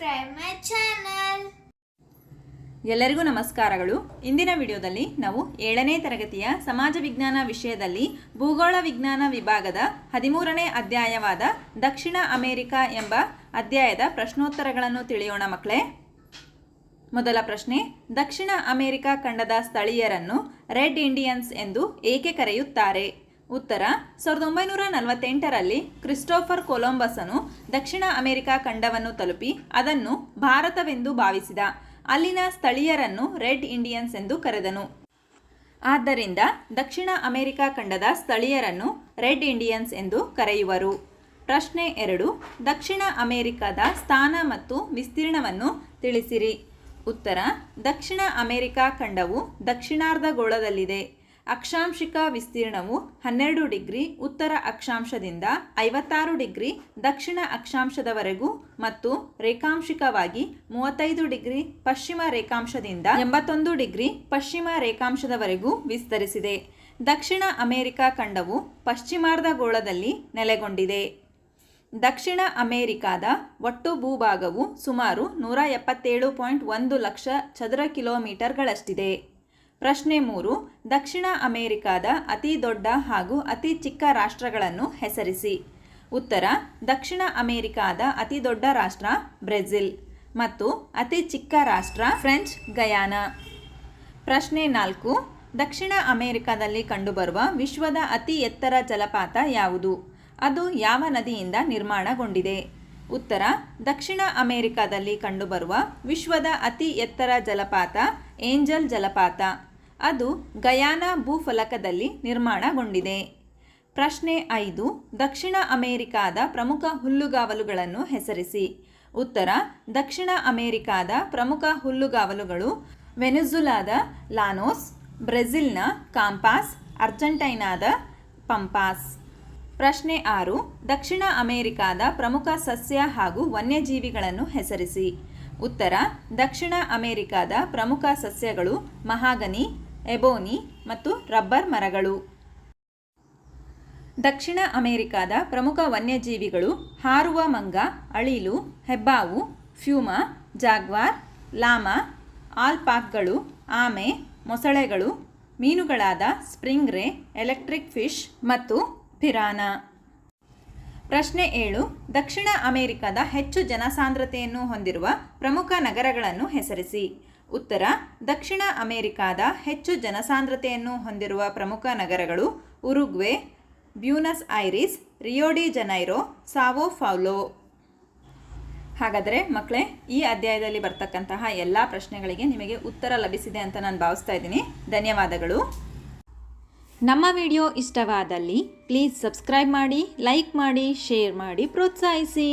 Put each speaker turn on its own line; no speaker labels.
subscribe ಮೈ.
ಎಲ್ಲರಿಗೂ ನಮಸ್ಕಾರಗಳು. ಇಂದಿನ ವಿಡಿಯೋದಲ್ಲಿ ನಾವು ಏಳನೇ ತರಗತಿಯ ಸಮಾಜ ವಿಜ್ಞಾನ ವಿಷಯದಲ್ಲಿ ಭೂಗೋಳ ವಿಜ್ಞಾನ ವಿಭಾಗದ ಹದಿಮೂರನೇ ಅಧ್ಯಾಯವಾದ ದಕ್ಷಿಣ ಅಮೆರಿಕ ಎಂಬ ಅಧ್ಯಾಯದ ಪ್ರಶ್ನೋತ್ತರಗಳನ್ನು ತಿಳಿಯೋಣ ಮಕ್ಕಳೇ. ಮೊದಲ ಪ್ರಶ್ನೆ, ದಕ್ಷಿಣ ಅಮೆರಿಕ ಖಂಡದ ಸ್ಥಳೀಯರನ್ನು ರೆಡ್ ಇಂಡಿಯನ್ಸ್ ಎಂದು ಏಕೆ ಕರೆಯುತ್ತಾರೆ? ಉತ್ತರ, ಸಾವಿರದ ಒಂಬೈನೂರ ನಲವತ್ತೆಂಟರಲ್ಲಿ ಕ್ರಿಸ್ಟೋಫರ್ ಕೊಲಂಬಸನು ದಕ್ಷಿಣ ಅಮೆರಿಕ ಖಂಡವನ್ನು ತಲುಪಿ ಅದನ್ನು ಭಾರತವೆಂದು ಭಾವಿಸಿದ. ಅಲ್ಲಿನ ಸ್ಥಳೀಯರನ್ನು ರೆಡ್ ಇಂಡಿಯನ್ಸ್ ಎಂದು ಕರೆದನು. ಆದ್ದರಿಂದ ದಕ್ಷಿಣ ಅಮೆರಿಕ ಖಂಡದ ಸ್ಥಳೀಯರನ್ನು ರೆಡ್ ಇಂಡಿಯನ್ಸ್ ಎಂದು ಕರೆಯುವರು. ಪ್ರಶ್ನೆ ಎರಡು, ದಕ್ಷಿಣ ಅಮೆರಿಕದ ಸ್ಥಾನ ಮತ್ತು ವಿಸ್ತೀರ್ಣವನ್ನು ತಿಳಿಸಿರಿ. ಉತ್ತರ, ದಕ್ಷಿಣ ಅಮೆರಿಕ ಖಂಡವು ದಕ್ಷಿಣಾರ್ಧಗೋಳದಲ್ಲಿದೆ. ಅಕ್ಷಾಂಶಿಕ ವಿಸ್ತೀರ್ಣವು ಹನ್ನೆರಡು ಡಿಗ್ರಿ ಉತ್ತರ ಅಕ್ಷಾಂಶದಿಂದ ಐವತ್ತಾರು ಡಿಗ್ರಿ ದಕ್ಷಿಣ ಅಕ್ಷಾಂಶದವರೆಗೂ ಮತ್ತು ರೇಖಾಂಶಿಕವಾಗಿ ಮೂವತ್ತೈದು ಡಿಗ್ರಿ ಪಶ್ಚಿಮ ರೇಖಾಂಶದಿಂದ ಎಂಬತ್ತೊಂದು ಡಿಗ್ರಿ ಪಶ್ಚಿಮ ರೇಖಾಂಶದವರೆಗೂ ವಿಸ್ತರಿಸಿದೆ. ದಕ್ಷಿಣ ಅಮೆರಿಕ ಖಂಡವು ಪಶ್ಚಿಮಾರ್ಧಗೋಳದಲ್ಲಿ ನೆಲೆಗೊಂಡಿದೆ. ದಕ್ಷಿಣ ಅಮೆರಿಕಾದ ಒಟ್ಟು ಭೂಭಾಗವು ಸುಮಾರು ನೂರ ಎಪ್ಪತ್ತೇಳು ಪಾಯಿಂಟ್ ಒಂದು ಲಕ್ಷ ಚದರ ಕಿಲೋಮೀಟರ್ಗಳಷ್ಟಿದೆ. ಪ್ರಶ್ನೆ ಮೂರು, ದಕ್ಷಿಣ ಅಮೆರಿಕಾದ ಅತಿ ದೊಡ್ಡ ಹಾಗೂ ಅತಿ ಚಿಕ್ಕ ರಾಷ್ಟ್ರಗಳನ್ನು ಹೆಸರಿಸಿ. ಉತ್ತರ, ದಕ್ಷಿಣ ಅಮೆರಿಕಾದ ಅತಿ ದೊಡ್ಡ ರಾಷ್ಟ್ರ ಬ್ರೆಜಿಲ್ ಮತ್ತು ಅತಿ ಚಿಕ್ಕ ರಾಷ್ಟ್ರ ಫ್ರೆಂಚ್ ಗಯಾನಾ. ಪ್ರಶ್ನೆ ನಾಲ್ಕು, ದಕ್ಷಿಣ ಅಮೆರಿಕಾದಲ್ಲಿ ಕಂಡುಬರುವ ವಿಶ್ವದ ಅತಿ ಎತ್ತರ ಜಲಪಾತ ಯಾವುದು? ಅದು ಯಾವ ನದಿಯಿಂದ ನಿರ್ಮಾಣಗೊಂಡಿದೆ? ಉತ್ತರ, ದಕ್ಷಿಣ ಅಮೆರಿಕಾದಲ್ಲಿ ಕಂಡುಬರುವ ವಿಶ್ವದ ಅತಿ ಎತ್ತರ ಜಲಪಾತ ಏಂಜಲ್ ಜಲಪಾತ. ಅದು ಗಯಾನಾ ಭೂಫಲಕದಲ್ಲಿ ನಿರ್ಮಾಣಗೊಂಡಿದೆ. ಪ್ರಶ್ನೆ ಐದು, ದಕ್ಷಿಣ ಅಮೆರಿಕಾದ ಪ್ರಮುಖ ಹುಲ್ಲುಗಾವಲುಗಳನ್ನು ಹೆಸರಿಸಿ. ಉತ್ತರ, ದಕ್ಷಿಣ ಅಮೆರಿಕಾದ ಪ್ರಮುಖ ಹುಲ್ಲುಗಾವಲುಗಳು ವೆನೆಜುಲಾದ ಲಾನೋಸ್, ಬ್ರೆಜಿಲ್ನ ಕಾಂಪಾಸ್, ಅರ್ಜೆಂಟೈನಾದ ಪಂಪಾಸ್. ಪ್ರಶ್ನೆ ಆರು, ದಕ್ಷಿಣ ಅಮೆರಿಕಾದ ಪ್ರಮುಖ ಸಸ್ಯ ಹಾಗೂ ವನ್ಯಜೀವಿಗಳನ್ನು ಹೆಸರಿಸಿ. ಉತ್ತರ, ದಕ್ಷಿಣ ಅಮೆರಿಕಾದ ಪ್ರಮುಖ ಸಸ್ಯಗಳು ಮಹಾಗನಿ ಎಬೋನಿ ಮತ್ತು ರಬ್ಬರ್ ಮರಗಳು. ದಕ್ಷಿಣ ಅಮೆರಿಕಾದ ಪ್ರಮುಖ ವನ್ಯಜೀವಿಗಳು ಹಾರುವ ಮಂಗ, ಅಳಿಲು, ಹೆಬ್ಬಾವು, ಫ್ಯೂಮಾ, ಜಾಗ್ವಾರ್, ಲಾಮಾ, ಆಲ್ಪಾಕ್ಗಳು, ಆಮೆ, ಮೊಸಳೆಗಳು, ಮೀನುಗಳಾದ ಸ್ಪ್ರಿಂಗ್ ರೇ, ಎಲೆಕ್ಟ್ರಿಕ್ ಫಿಶ್ ಮತ್ತು ಪಿರಾನ. ಪ್ರಶ್ನೆ ಏಳು, ದಕ್ಷಿಣ ಅಮೆರಿಕದ ಹೆಚ್ಚು ಜನಸಾಂದ್ರತೆಯನ್ನು ಹೊಂದಿರುವ ಪ್ರಮುಖ ನಗರಗಳನ್ನು ಹೆಸರಿಸಿ. ಉತ್ತರ, ದಕ್ಷಿಣ ಅಮೆರಿಕಾದ ಹೆಚ್ಚು ಜನಸಾಂದ್ರತೆಯನ್ನು ಹೊಂದಿರುವ ಪ್ರಮುಖ ನಗರಗಳು Uruguay, Buenos Aires Rio de Janeiro, Sao Paulo. ಹಾಗಾದರೆ ಮಕ್ಕಳೇ, ಈ ಅಧ್ಯಾಯದಲ್ಲಿ ಬರ್ತಕ್ಕಂತಹ ಎಲ್ಲ ಪ್ರಶ್ನೆಗಳಿಗೆ ನಿಮಗೆ ಉತ್ತರ ಲಭಿಸಿದೆ ಅಂತ ನಾನು ಭಾವಿಸ್ತಾ ಇದ್ದೀನಿ. ಧನ್ಯವಾದಗಳು. ನಮ್ಮ ವಿಡಿಯೋ ಇಷ್ಟವಾದಲ್ಲಿ ಪ್ಲೀಸ್ ಸಬ್ಸ್ಕ್ರೈಬ್ ಮಾಡಿ, ಲೈಕ್ ಮಾಡಿ, ಶೇರ್ ಮಾಡಿ, ಪ್ರೋತ್ಸಾಹಿಸಿ.